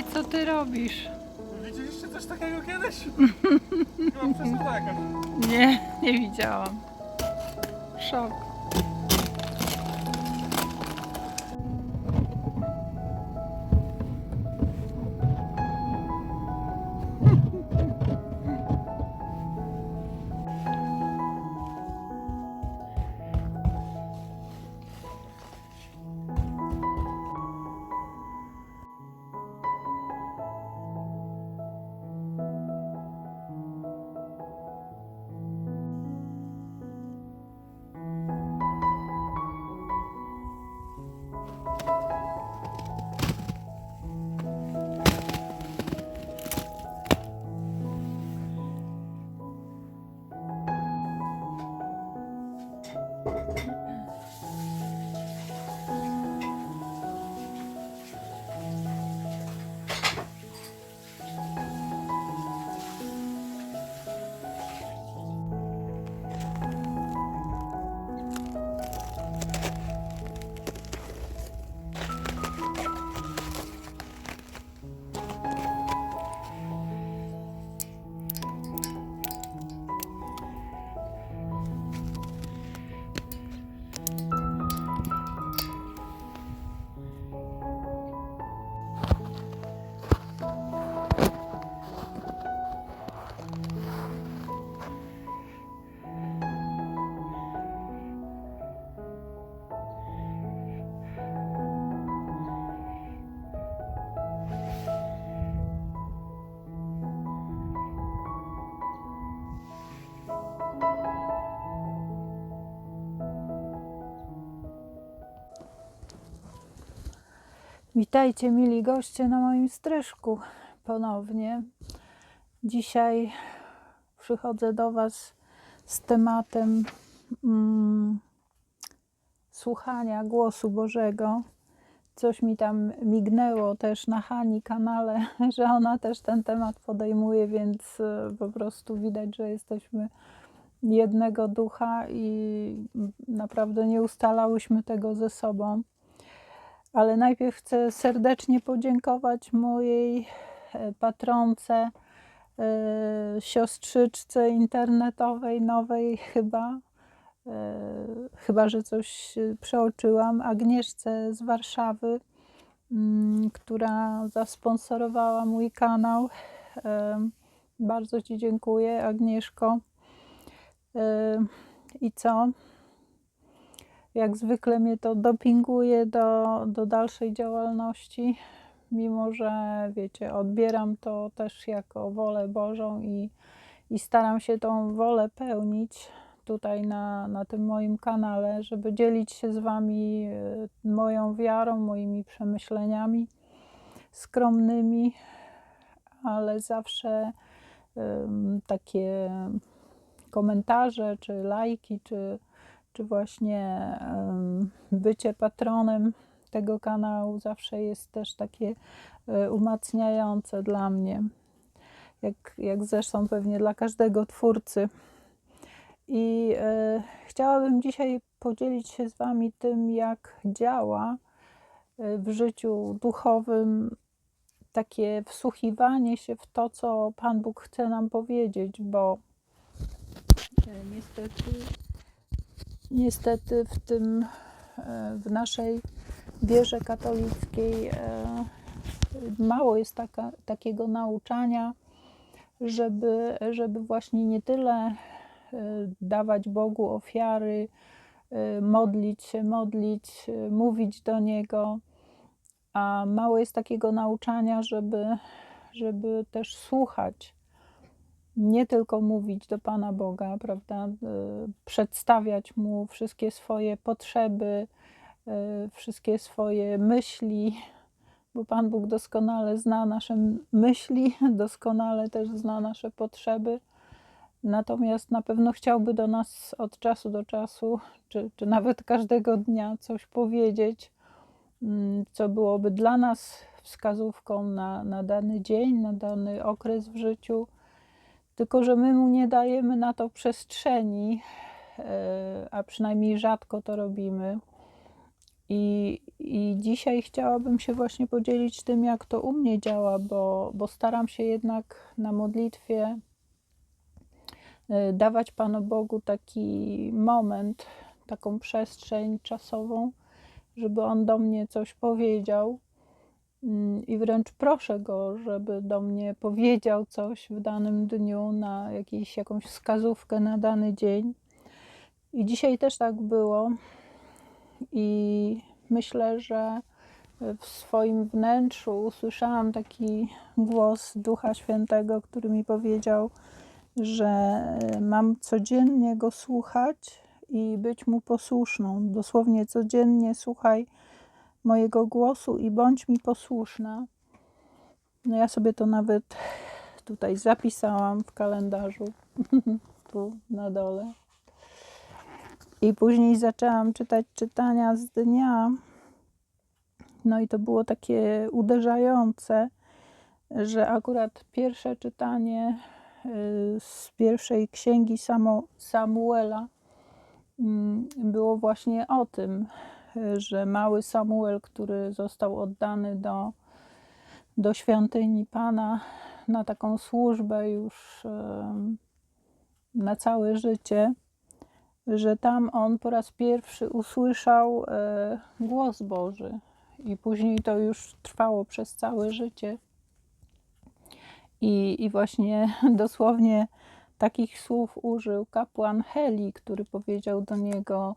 Mikołaj, co ty robisz? Widzieliście coś takiego kiedyś? Chyba przesada jakaś. Nie, nie widziałam. Szok. Witajcie, mili goście, na moim stryżku ponownie. Dzisiaj przychodzę do Was z tematem mm, słuchania głosu Bożego. Coś mi tam mignęło też na Hani kanale, że ona też ten temat podejmuje, więc e, po prostu widać, że jesteśmy jednego ducha i naprawdę nie ustalałyśmy tego ze sobą ale najpierw chcę serdecznie podziękować mojej e, patronce, e, siostrzyczce internetowej, nowej chyba, e, chyba że coś przeoczyłam, Agnieszce z Warszawy, mm, która zasponsorowała mój kanał. Bardzo Ci dziękuję, Agnieszko. I co? Jak zwykle mnie to dopinguje do, do dalszej działalności, mimo że wiecie, odbieram to też jako wolę Bożą i, i staram się tą wolę pełnić tutaj na, na tym moim kanale, żeby dzielić się z Wami e, moją wiarą, moimi przemyśleniami skromnymi, ale zawsze um, takie komentarze, czy lajki, czy czy właśnie bycie patronem tego kanału zawsze jest też takie e, umacniające dla mnie, jak, jak zresztą pewnie dla każdego twórcy. I e, chciałabym dzisiaj podzielić się z Wami tym, jak działa e, w życiu duchowym takie wsłuchiwanie się w to, co Pan Bóg chce nam powiedzieć, bo niestety niestety w tym, e, w naszej wierze katolickiej e, mało jest taka, takiego nauczania, żeby, żeby właśnie nie tyle e, dawać Bogu ofiary, modlić się, modlić, mówić do Niego, a mało jest takiego nauczania, żeby, żeby też słuchać nie tylko mówić do Pana Boga, prawda, y, przedstawiać Mu wszystkie swoje potrzeby, y, wszystkie swoje myśli, bo Pan Bóg doskonale zna nasze myśli, doskonale też zna nasze potrzeby. Natomiast na pewno chciałby do nas od czasu do czasu, czy, czy nawet każdego dnia coś powiedzieć, mm, co byłoby dla nas wskazówką na, na dany dzień, na dany okres w życiu tylko, że my mu nie dajemy na to przestrzeni, e, a przynajmniej rzadko to robimy. I, I dzisiaj chciałabym się właśnie podzielić tym, jak to u mnie działa, bo, bo staram się jednak na modlitwie y, dawać Panu Bogu taki moment, taką przestrzeń czasową, żeby On do mnie coś powiedział. Mm, I wręcz proszę Go, żeby do mnie powiedział coś w danym dniu, na jakiś, jakąś wskazówkę na dany dzień. I dzisiaj też tak było. I myślę, że w swoim wnętrzu usłyszałam taki głos Ducha Świętego, który mi powiedział, że mam codziennie go słuchać i być mu posłuszną. Dosłownie codziennie słuchaj mojego głosu i bądź mi posłuszna. No ja sobie to nawet tutaj zapisałam w kalendarzu, tu na dole. I później zaczęłam czytać czytania z dnia. No i to było takie uderzające, że akurat pierwsze czytanie y, z pierwszej księgi Samuela mm, było właśnie o tym, że mały Samuel, który został oddany do, do świątyni Pana na taką służbę już na całe życie, że tam on po raz pierwszy usłyszał e, głos Boży i później to już trwało przez całe życie. I, I właśnie dosłownie takich słów użył kapłan Heli, który powiedział do niego,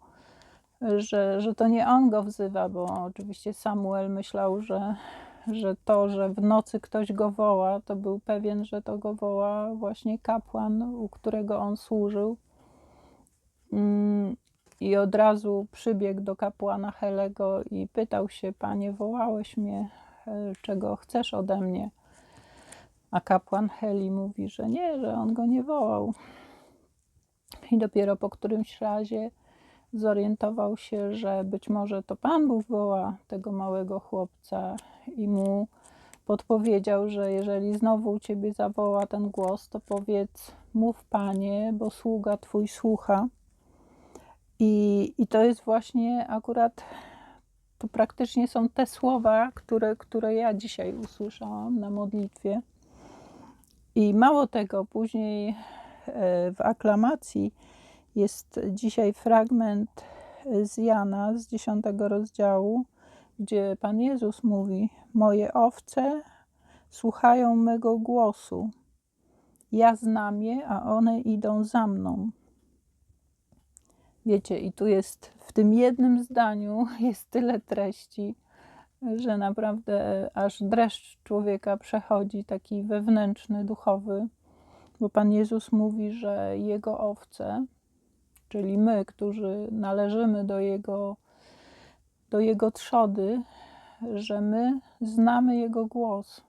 że, że to nie on go wzywa, bo oczywiście Samuel myślał, że, że to, że w nocy ktoś go woła, to był pewien, że to go woła właśnie kapłan, u którego on służył. Mm, I od razu przybiegł do kapłana Helego i pytał się: Panie, wołałeś mnie, e, czego chcesz ode mnie? A kapłan Heli mówi, że nie, że on go nie wołał. I dopiero po którymś razie zorientował się, że być może to Pan Bóg woła tego małego chłopca i mu podpowiedział, że jeżeli znowu u ciebie zawoła ten głos, to powiedz: Mów, panie, bo sługa twój słucha. I, I to jest właśnie akurat, to praktycznie są te słowa, które, które ja dzisiaj usłyszałam na modlitwie. I mało tego, później e, w aklamacji jest dzisiaj fragment z Jana z 10 rozdziału, gdzie Pan Jezus mówi: Moje owce słuchają mego głosu. Ja znam je, a one idą za mną. Wiecie, i tu jest w tym jednym zdaniu jest tyle treści, że naprawdę aż dreszcz człowieka przechodzi, taki wewnętrzny, duchowy, bo Pan Jezus mówi, że Jego owce, czyli my, którzy należymy do Jego, do Jego trzody, że my znamy Jego głos.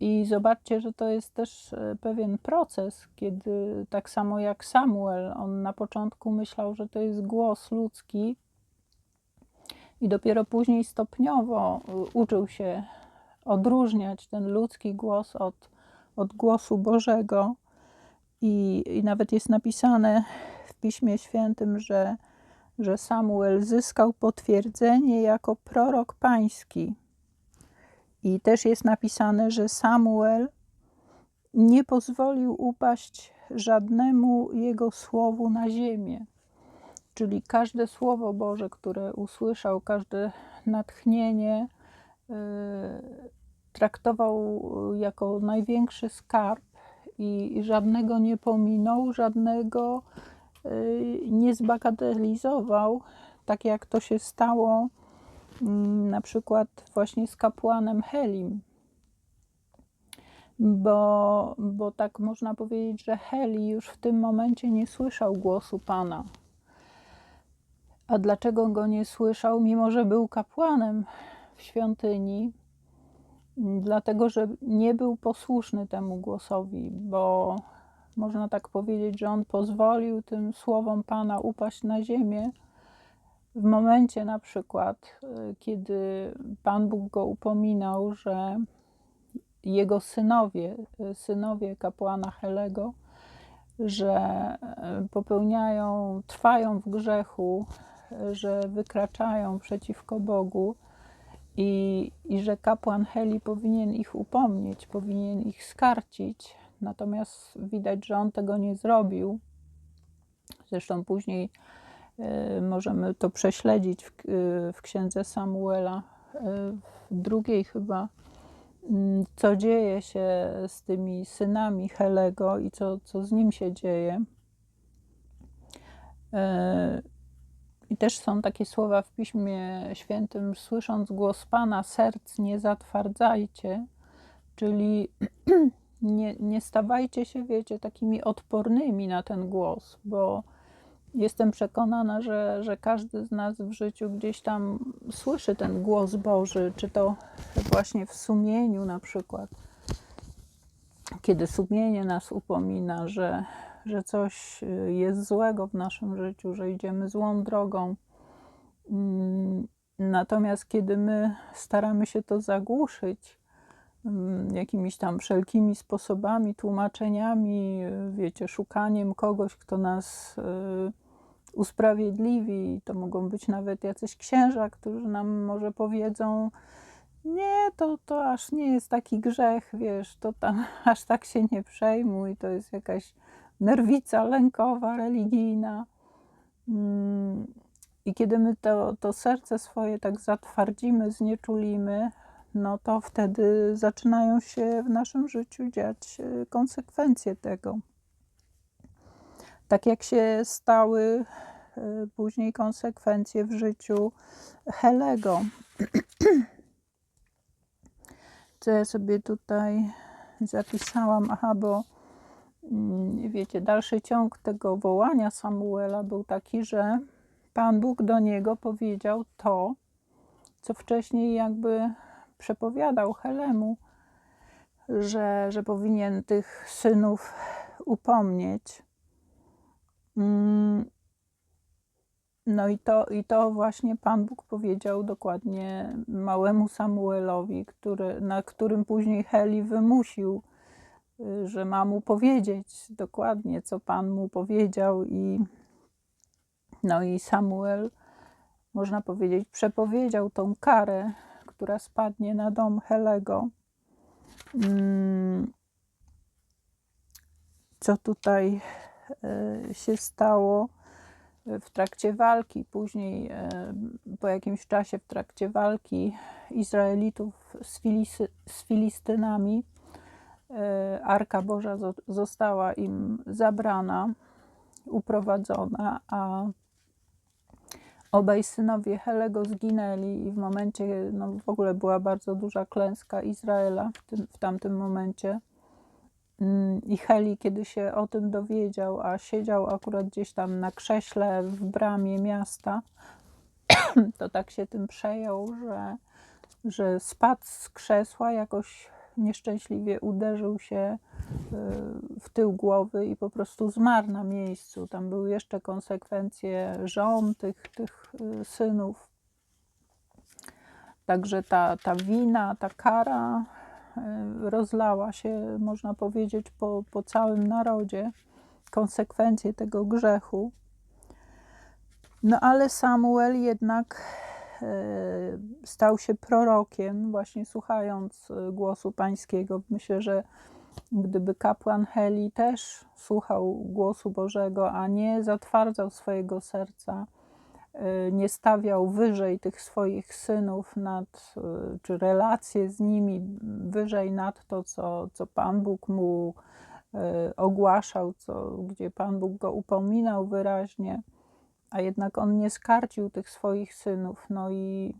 I zobaczcie, że to jest też e, pewien proces, kiedy tak samo jak Samuel, on na początku myślał, że to jest głos ludzki, i dopiero później stopniowo e, uczył się odróżniać ten ludzki głos od, od głosu Bożego. I, I nawet jest napisane w Piśmie Świętym, że, że Samuel zyskał potwierdzenie jako prorok pański. I też jest napisane, że Samuel nie pozwolił upaść żadnemu jego słowu na ziemię. Czyli każde słowo Boże, które usłyszał, każde natchnienie y, traktował jako największy skarb i, żadnego nie pominął, żadnego y, nie zbagatelizował, tak jak to się stało mm, na przykład właśnie z kapłanem Helim. Bo, bo tak można powiedzieć, że Heli już w tym momencie nie słyszał głosu Pana. A dlaczego go nie słyszał, mimo że był kapłanem w świątyni? Dlatego, że nie był posłuszny temu głosowi, bo można tak powiedzieć, że on pozwolił tym słowom Pana upaść na ziemię w momencie na przykład, y, kiedy Pan Bóg go upominał, że jego synowie, y, synowie kapłana Helego, że y, popełniają, trwają w grzechu, że wykraczają przeciwko Bogu i, i że kapłan Heli powinien ich upomnieć, powinien ich skarcić. Natomiast widać, że on tego nie zrobił. Zresztą później e, możemy to prześledzić w, e, w księdze Samuela, e, w drugiej chyba, mm, co dzieje się z tymi synami Helego i co, co z nim się dzieje. E, I też są takie słowa w Piśmie Świętym: Słysząc głos Pana, serc nie zatwardzajcie, czyli nie, nie stawajcie się, wiecie, takimi odpornymi na ten głos, bo jestem przekonana, że, że każdy z nas w życiu gdzieś tam słyszy ten głos Boży, czy to właśnie w sumieniu na przykład, kiedy sumienie nas upomina, że, że coś y, jest złego w naszym życiu, że idziemy złą drogą. Mm, Natomiast kiedy my staramy się to zagłuszyć mm, jakimiś tam wszelkimi sposobami, tłumaczeniami, y, wiecie, szukaniem kogoś, kto nas y, usprawiedliwi, to mogą być nawet jacyś księża, którzy nam może powiedzą, nie, to, to aż nie jest taki grzech, wiesz, to tam aż tak się nie przejmuj, to jest jakaś nerwica lękowa, religijna. Mm, I kiedy my to, to serce swoje tak zatwardzimy, znieczulimy, no to wtedy zaczynają się w naszym życiu dziać e, konsekwencje tego. Tak jak się stały e, później konsekwencje w życiu Helego. Co ja sobie tutaj zapisałam? Aha, bo wiecie, dalszy ciąg tego wołania Samuela był taki, że Pan Bóg do niego powiedział to, co wcześniej jakby przepowiadał Helemu, że, że powinien tych synów upomnieć. Mm, No i to, i to właśnie Pan Bóg powiedział dokładnie małemu Samuelowi, który, na którym później Heli wymusił, że ma mu powiedzieć dokładnie, co Pan mu powiedział. I, no i Samuel, można powiedzieć, przepowiedział tą karę, która spadnie na dom Helego. Mm, Co tutaj y, się stało? w trakcie walki, później e, po jakimś czasie w trakcie walki Izraelitów z, z Filistynami, Arka Boża zo- została im zabrana, uprowadzona, a obaj synowie Helego zginęli i w momencie, no w ogóle była bardzo duża klęska Izraela w, tym, w tamtym momencie. Mm, I Heli, kiedy się o tym dowiedział, a siedział akurat gdzieś tam na krześle w bramie miasta, to tak się tym przejął, że, że spadł z krzesła, jakoś nieszczęśliwie uderzył się y, w tył głowy i po prostu zmarł na miejscu. Tam były jeszcze konsekwencje żon tych, tych y, synów. Także ta, ta wina, ta kara y, rozlała się, można powiedzieć, po, po całym narodzie. Konsekwencje tego grzechu. No ale Samuel jednak e, stał się prorokiem, właśnie słuchając e, głosu pańskiego. Myślę, że gdyby kapłan Heli też słuchał głosu Bożego, a nie zatwardzał swojego serca, e, nie stawiał wyżej tych swoich synów nad, e, czy relacje z nimi wyżej nad to, co, co Pan Bóg mu e, ogłaszał, co, gdzie Pan Bóg go upominał wyraźnie, a jednak on nie skarcił tych swoich synów. No i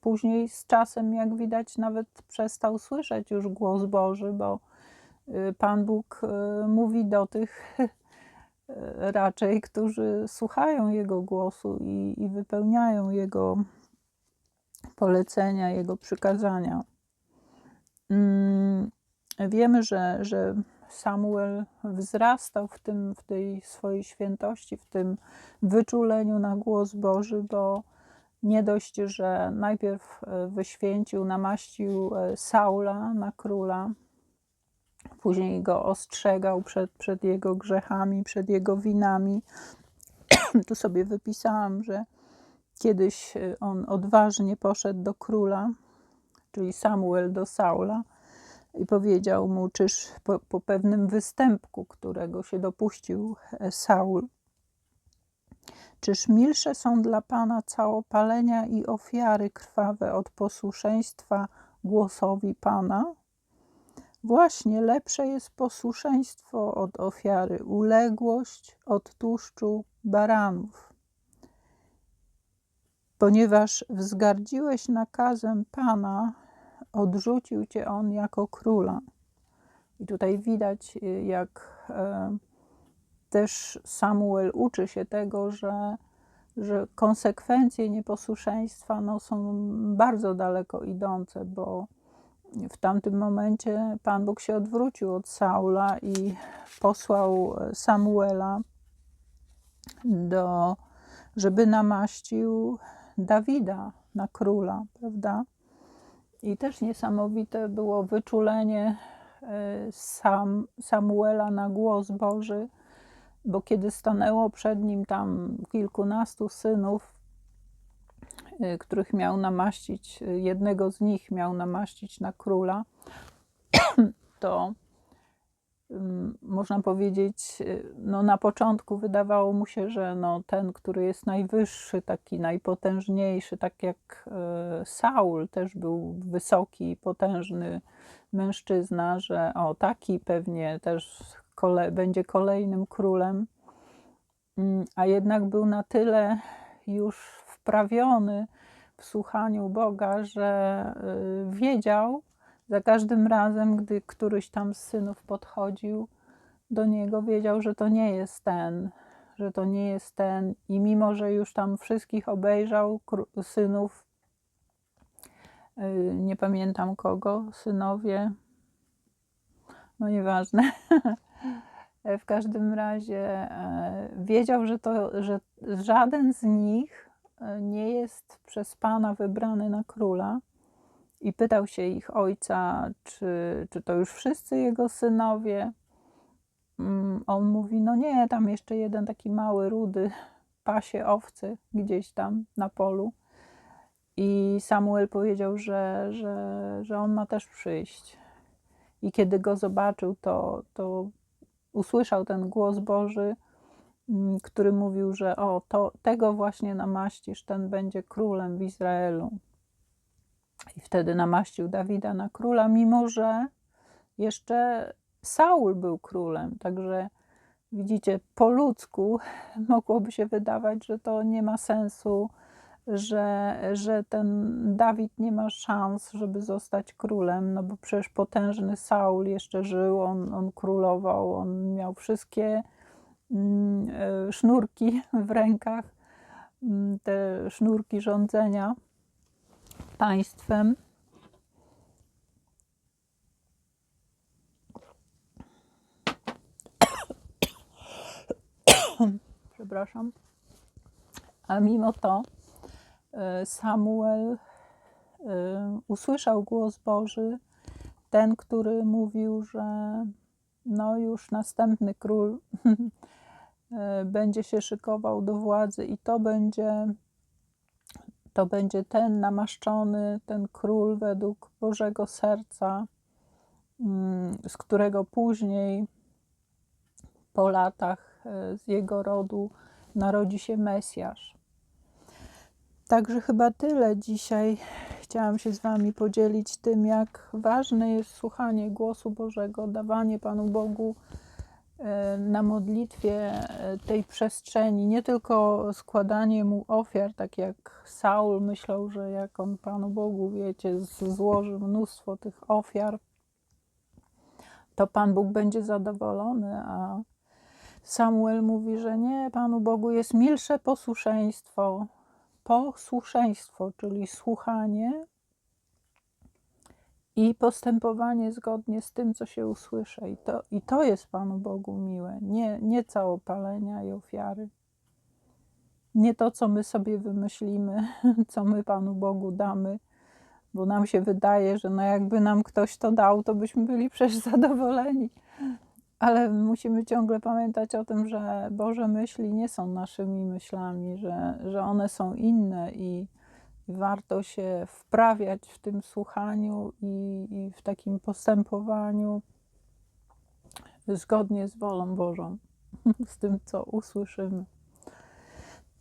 później z czasem, jak widać, nawet przestał słyszeć już głos Boży, bo y, Pan Bóg y, mówi do tych raczej, którzy słuchają Jego głosu i, i wypełniają Jego polecenia, Jego przykazania. Mm, Wiemy, że, że Samuel wzrastał w, tym, w tej swojej świętości, w tym wyczuleniu na głos Boży, bo nie dość, że najpierw e, wyświęcił, namaścił e, Saula na króla, później go ostrzegał przed, przed jego grzechami, przed jego winami. Tu sobie wypisałam, że kiedyś y, on odważnie poszedł do króla, czyli Samuel do Saula i powiedział mu, czyż po, po pewnym występku, którego się dopuścił e, Saul, czyż milsze są dla Pana całopalenia i ofiary krwawe od posłuszeństwa głosowi Pana? Właśnie lepsze jest posłuszeństwo od ofiary, uległość od tłuszczu baranów. Ponieważ wzgardziłeś nakazem Pana, odrzucił cię on jako króla. I tutaj widać, y, jak e, też Samuel uczy się tego, że, że konsekwencje nieposłuszeństwa no, są bardzo daleko idące, bo w tamtym momencie Pan Bóg się odwrócił od Saula i posłał Samuela do, żeby namaścił Dawida na króla, prawda? I też niesamowite było wyczulenie e, Sam, Samuela na głos Boży, bo kiedy stanęło przed nim tam kilkunastu synów, y, których miał namaścić, y, jednego z nich miał namaścić na króla, to można powiedzieć, y, no na początku wydawało mu się, że no ten, który jest najwyższy, taki najpotężniejszy, tak jak y, Saul też był wysoki, potężny mężczyzna, że o taki pewnie też kole, będzie kolejnym królem, a jednak był na tyle już wprawiony w słuchaniu Boga, że y, wiedział za każdym razem, gdy któryś tam z synów podchodził do niego, wiedział, że to nie jest ten, że to nie jest ten. I mimo, że już tam wszystkich obejrzał synów, y, nie pamiętam kogo, synowie, no nieważne. W każdym razie e, wiedział, że, to, że żaden z nich e, nie jest przez Pana wybrany na króla. I pytał się ich ojca, czy, czy to już wszyscy jego synowie. Mm, On mówi: No nie, tam jeszcze jeden taki mały, rudy pasie owcy gdzieś tam na polu. I Samuel powiedział, że, że, że on ma też przyjść. I kiedy go zobaczył, to, to usłyszał ten głos Boży, mm, który mówił, że o, to, tego właśnie namaścisz, ten będzie królem w Izraelu. I wtedy namaścił Dawida na króla, mimo że jeszcze Saul był królem. Także widzicie, po ludzku mogłoby się wydawać, że to nie ma sensu, że, że ten Dawid nie ma szans, żeby zostać królem, no bo przecież potężny Saul jeszcze żył, on, on królował, on miał wszystkie mm, e, sznurki w rękach, mm, te sznurki rządzenia państwem. Przepraszam. A mimo to e, Samuel e, usłyszał głos Boży, ten, który mówił, że no już następny król e, będzie się szykował do władzy i to będzie to będzie ten namaszczony, ten król według Bożego serca, mm, z którego później po latach e, z jego rodu narodzi się Mesjasz. Także chyba tyle dzisiaj. Chciałam się z Wami podzielić tym, jak ważne jest słuchanie głosu Bożego, dawanie Panu Bogu na modlitwie e, tej przestrzeni, nie tylko składanie mu ofiar, tak jak Saul myślał, że jak on Panu Bogu, wiecie, złoży mnóstwo tych ofiar, to Pan Bóg będzie zadowolony, a Samuel mówi, że nie, Panu Bogu jest milsze posłuszeństwo, posłuszeństwo, czyli słuchanie i postępowanie zgodnie z tym, co się usłyszy. I to, i to jest Panu Bogu miłe, nie, nie całopalenia i ofiary. Nie to, co my sobie wymyślimy, co my Panu Bogu damy, bo nam się wydaje, że no jakby nam ktoś to dał, to byśmy byli przecież zadowoleni. ale musimy ciągle pamiętać o tym, że Boże myśli nie są naszymi myślami, że, że one są inne i, warto się wprawiać w tym słuchaniu i, i w takim postępowaniu zgodnie z wolą Bożą, z tym, co usłyszymy.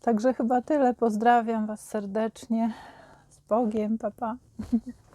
Także chyba tyle. Pozdrawiam Was serdecznie. Z Bogiem, papa. Pa.